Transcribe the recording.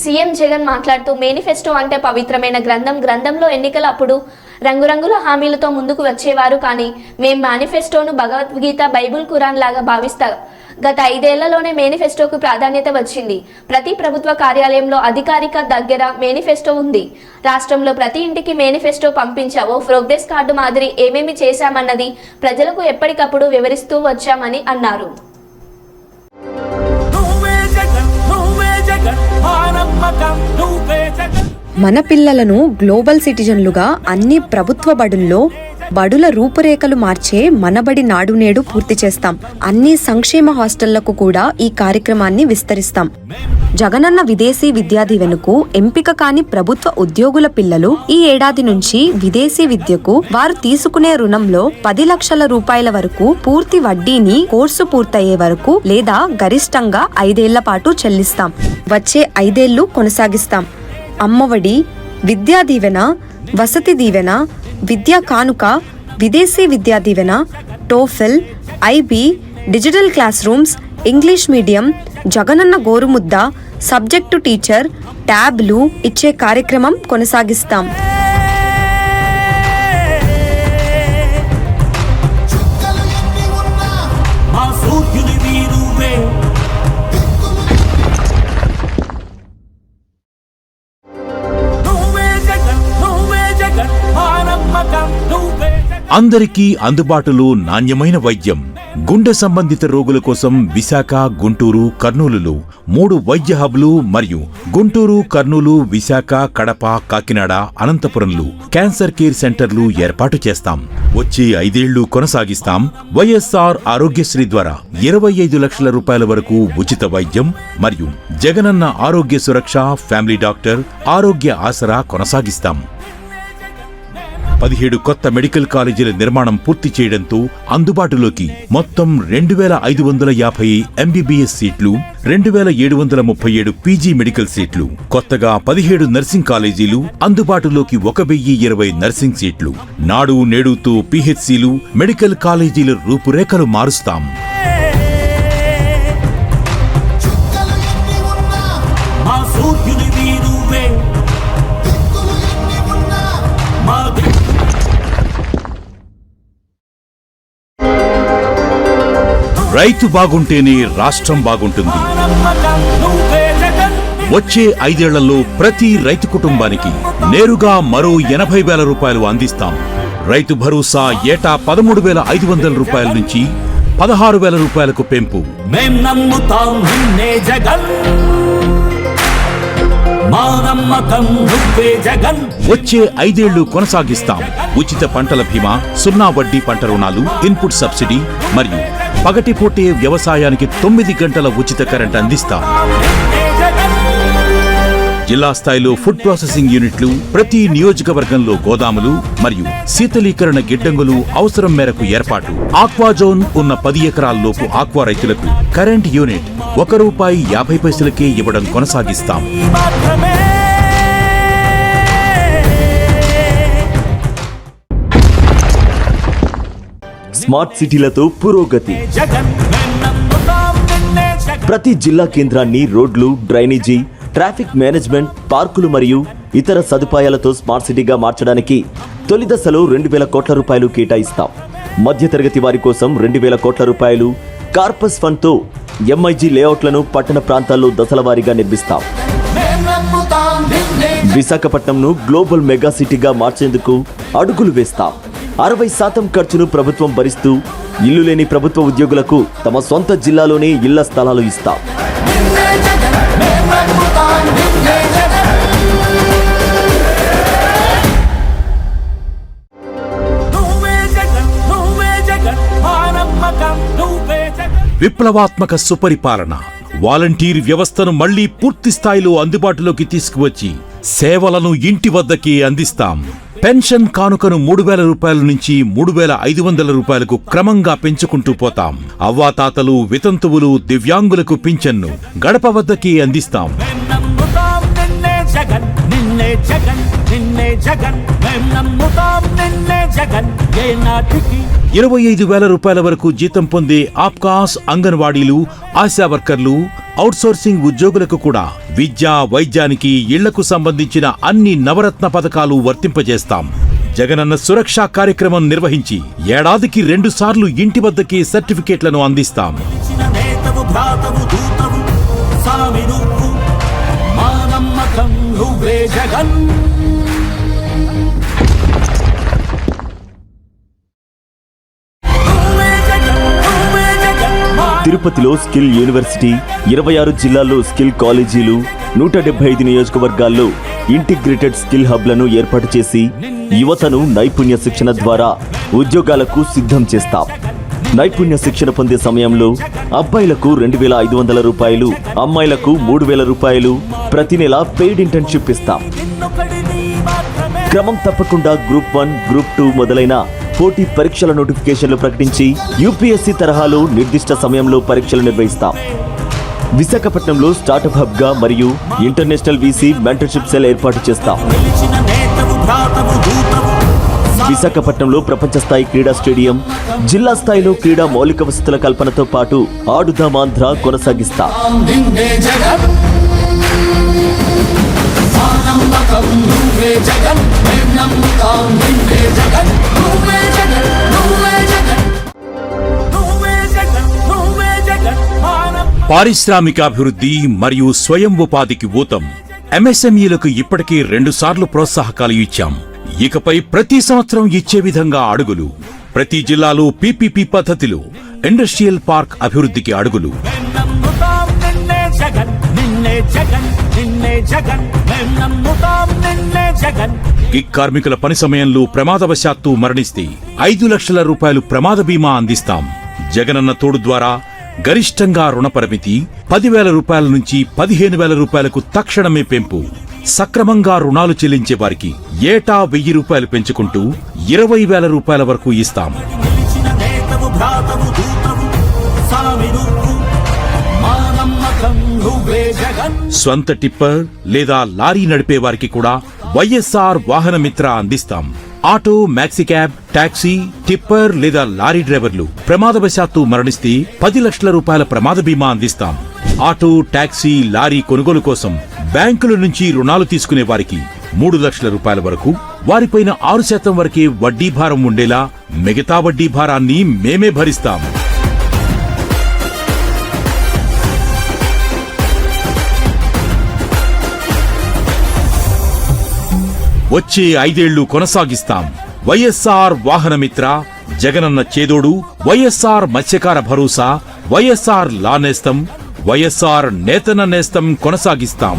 CM Jagan మాట్లాడుతూ manifesto అంటే పవిత్రమైన గ్రంథం. గ్రంథంలో ఎన్నికల అప్పుడు రంగురంగుల హామీలతో ముందుకు వచ్చేవారు కానీ మేం మేనిఫెస్టోను భగవద్గీత బైబుల్ ఖురాన్ లాగా భావిస్తా గత ఐదేళ్ళలోనే మేనిఫెస్టోకు ప్రాధాన్యత వచ్చింది. ప్రతి ప్రభుత్వ కార్యాలయంలో అధికారిక దగ్గర మేనిఫెస్టో ఉంది. రాష్ట్రంలో ప్రతి ఇంటికి మేనిఫెస్టో పంపించా. ఓ ప్రోగ్రెస్ కార్డు మాదిరి ఏమేమి చేశామన్నది ప్రజలకు ఎప్పటికప్పుడు వివరిస్తూ వచ్చామని అన్నారు. మన పిల్లలను గ్లోబల్ సిటిజన్లుగా అన్ని ప్రభుత్వ బడుల్లో బడుల రూపురేఖలు మార్చే మనబడి నాడు నేడు పూర్తి చేస్తాం. అన్ని సంక్షేమ హాస్టళ్ళకు కూడా ఈ కార్యక్రమాన్ని విస్తరిస్తాం. జగనన్న విదేశీ విద్యా దీవెనకు ఎంపిక కాని ప్రభుత్వ ఉద్యోగుల పిల్లలు ఈ ఏడాది నుంచి విదేశీ విద్యకు వారు తీసుకునే రుణంలో పది లక్షల రూపాయల వరకు పూర్తి వడ్డీని కోర్సు పూర్తయ్యే వరకు లేదా గరిష్టంగా ఐదేళ్ళ పాటు చెల్లిస్తాం. వచ్చే ఐదేళ్ళు కొనసాగిస్తాం. అమ్మఒడి విద్యా దీవెన వసతి దీవెన విద్యా కానుక Videshi Vidya Deevena TOEFL IB digital class rooms English medium Jagananna Gorumudda subject teacher ట్యాబ్లు ఇచ్చే కార్యక్రమం కొనసాగిస్తాం. అందరికీ అందుబాటులో నాణ్యమైన వైద్యం. గుండె సంబంధిత రోగుల కోసం విశాఖ గుంటూరు కర్నూలులో మూడు వైద్య హబ్లు మరియు గుంటూరు కర్నూలు విశాఖ కడప కాకినాడ అనంతపురంలో క్యాన్సర్ కేర్ సెంటర్లు ఏర్పాటు చేస్తాం. వచ్చే ఐదేళ్ళు కొనసాగిస్తాం. వైఎస్ఆర్ ఆరోగ్యశ్రీ ద్వారా ఇరవై ఐదు లక్షల రూపాయల వరకు ఉచిత వైద్యం మరియు జగనన్న ఆరోగ్య సురక్ష ఫ్యామిలీ డాక్టర్ ఆరోగ్య ఆసరా కొనసాగిస్తాం. పదిహేడు కొత్త మెడికల్ కాలేజీల నిర్మాణం పూర్తి చేయడంతో అందుబాటులోకి మొత్తం రెండు వేల ఐదు వందల యాభై ఎంబీబీఎస్ సీట్లు రెండు వేల ఏడు వందల ముప్పై ఏడు పీజీ మెడికల్ సీట్లు కొత్తగా పదిహేడు నర్సింగ్ కాలేజీలు అందుబాటులోకి ఒక వెయ్యి ఇరవై నర్సింగ్ సీట్లు. నాడు నేడుతో పీహెచ్సీలు మెడికల్ కాలేజీల రూపురేఖలు మారుస్తాం. రైతు బాగుంటేనే రాష్ట్రం బాగుంటుంది. వచ్చే ఐదేళ్ళలో ప్రతి రైతు కుటుంబానికి నేరుగా మరో ఎనభై వేల రూపాయలు అందిస్తాం. రైతు భరోసా ఏటా పదమూడు వేల ఐదు వందల రూపాయల నుంచి పదహారు వేల రూపాయలకు పెంపు. వచ్చే ఐదేళ్ళు కొనసాగిస్తాం. ఉచిత పంటల బీమా సున్నా వడ్డీ పంట రుణాలు ఇన్పుట్ సబ్సిడీ మరియు పగటిపూటే వ్యవసాయానికి తొమ్మిది గంటల ఉచిత కరెంట్ అందిస్తాం. జిల్లా స్థాయిలో ఫుడ్ ప్రాసెసింగ్ యూనిట్లు ప్రతి నియోజకవర్గంలో గోదాములు మరియు శీతలీకరణ గిడ్డంగులు అవసరం మేరకు ఏర్పాటు. ఆక్వా జోన్ ఉన్న పది ఎకరాల్లోపు ఆక్వా రైతులకు కరెంట్ యూనిట్ ఒక రూపాయి యాభై పైసలకే ఇవ్వడం కొనసాగిస్తాం. స్మార్ట్ సిటీలతో పురోగతి. ప్రతి జిల్లా కేంద్రాన్ని రోడ్లు డ్రైనేజీ ట్రాఫిక్ మేనేజ్మెంట్ పార్కులు మరియు ఇతర సదుపాయాలతో స్మార్ట్ సిటీగా మార్చడానికి తొలి దశలో రెండు వేల కోట్ల రూపాయలు కేటాయిస్తాం. మధ్యతరగతి వారి కోసం రెండు వేల కోట్ల రూపాయలు కార్పస్ ఫండ్తో ఎంఐజీ లేఅవుట్లను పట్టణ ప్రాంతాల్లో దశల వారీగా నిర్మిస్తాం. విశాఖపట్నంను గ్లోబల్ మెగా సిటీగా మార్చేందుకు అడుగులు వేస్తాం. అరవై శాతం ఖర్చును ప్రభుత్వం భరిస్తూ ఇల్లు లేని ప్రభుత్వ ఉద్యోగులకు తమ సొంత జిల్లాలోనే ఇళ్ళ స్థలాలు ఇస్తాం. విప్లవాత్మక సుపరిపాలన వాలంటీర్ వ్యవస్థను మళ్ళీ పూర్తి స్థాయిలో అందుబాటులోకి తీసుకువచ్చి సేవలను ఇంటి వద్దకే అందిస్తాం. పెన్షన్ కానుకను మూడు వేల రూపాయల నుంచి మూడు వేల ఐదు వందల రూపాయలకు క్రమంగా పెంచుకుంటూ పోతాం. అవ్వాతాతలు వితంతువులు దివ్యాంగులకు పింఛన్ను గడప వద్దకి అందిస్తాం. నిన్నే జగన్ నిన్నే జగన్ నిన్నే జగన్ మేం నమ్ముతాం నిన్నే జగన్. ఏ నాటికి ఇరవై ఐదు వేల రూపాయల వరకు జీతం పొందే ఆప్కాస్ అంగన్వాడీలు ఆశా వర్కర్లు అవుట్సోర్సింగ్ ఉద్యోగులకు కూడా విద్యా వైద్యానికి ఇళ్ళకు సంబంధించిన అన్ని నవరత్న పథకాలు వర్తింపజేస్తాం. జగనన్న సురక్షా కార్యక్రమం నిర్వహించి ఏడాదికి రెండు సార్లు ఇంటి వద్దకే సర్టిఫికేట్లను అందిస్తాం. నువ్వే జగన్. తిరుపతిలో స్కిల్ యూనివర్సిటీ ఇరవై ఆరు జిల్లాల్లో స్కిల్ కాలేజీలు నూట డెబ్బై ఐదు నియోజకవర్గాల్లో ఇంటిగ్రేటెడ్ స్కిల్ హబ్లను ఏర్పాటు చేసి యువతను నైపుణ్య శిక్షణ ద్వారా ఉద్యోగాలకు సిద్ధం చేస్తాం. నైపుణ్య శిక్షణ పొందే సమయంలో అబ్బాయిలకు రెండు వేల ఐదు వందల రూపాయలు అమ్మాయిలకు మూడు వేల రూపాయలు ప్రతి నెల పెయిడ్ ఇంటర్న్షిప్ ఇస్తాం. క్రమం తప్పకుండా గ్రూప్ వన్ గ్రూప్ టూ మొదలైన పోటీ పరీక్షల నోటిఫికేషన్లు ప్రకటించి యూపీఎస్సీ తరహాలో నిర్దిష్ట సమయంలో పరీక్షలు నిర్వహిస్తాం విశాఖపట్నంలో స్టార్టప్ హబ్గా మరియు ఇంటర్నేషనల్ వీసీ మెంటర్షిప్ సెల్ ఏర్పాటు చేస్తాం విశాఖపట్నంలో ప్రపంచ స్థాయి క్రీడా స్టేడియం జిల్లా స్థాయిలో క్రీడా మౌలిక వసతుల కల్పనతో పాటు ఆడుదామాంధ్ర కొనసాగిస్తా జగన్ పారిశ్రామికాభివృద్ధి మరియు స్వయం ఉపాధికి ఊతం. ఎంఎస్ఎంఈలకు ఇప్పటికే రెండుసార్లు ప్రోత్సాహకాలు ఇచ్చాం. ఇకపై ప్రతి సంవత్సరం ఇచ్చే విధంగా అడుగులు. ప్రతి జిల్లాలో పీపీపీ పద్ధతిలో ఇండస్ట్రియల్ పార్క్ అభివృద్ధికి అడుగులు. గిగ్ కార్మికుల పని సమయంలో ప్రమాదవశాత్తు మరణిస్తే ఐదు లక్షల రూపాయలు ప్రమాద బీమా అందిస్తాం. జగనన్న తోడు ద్వారా గరిష్టంగా రుణ పరిమితి పదివేల రూపాయల నుంచి పదిహేను వేల రూపాయలకు తక్షణమే పెంపు. సక్రమంగా రుణాలు చెల్లించే వారికి ఏటా వెయ్యి రూపాయలు పెంచుకుంటూ ఇరవై వేల రూపాయల వరకు ఇస్తాం స్వంత టిప్పర్ లేదా లారీ నడిపే వారికి కూడా వైఎస్ఆర్ వాహన మిత్ర అందిస్తాం. Auto maxi cab taxi tipper లేదా లారీ డ్రైవర్లు ప్రమాదవశాత్తు మరణిస్తే పది లక్షల రూపాయల ప్రమాద బీమా అందిస్తాం. ఆటో టాక్సీ లారీ కొనుగోలు కోసం బ్యాంకుల నుంచి రుణాలు తీసుకునే వారికి మూడు లక్షల రూపాయల వరకు వారిపైన ఆరు శాతం వరకే వడ్డీ భారం ఉండేలా మిగతా వడ్డీ భారాన్ని మేమే భరిస్తాం. వచ్చే ఐదేళ్ళు కొనసాగిస్తాం. వైఎస్ఆర్ వాహనమిత్ర జగనన్న చేదోడు వైఎస్ఆర్ మత్స్యకార భరోసా వైఎస్ఆర్ లానేస్తం వైఎస్ఆర్ నేతన నేస్తం కొనసాగిస్తాం.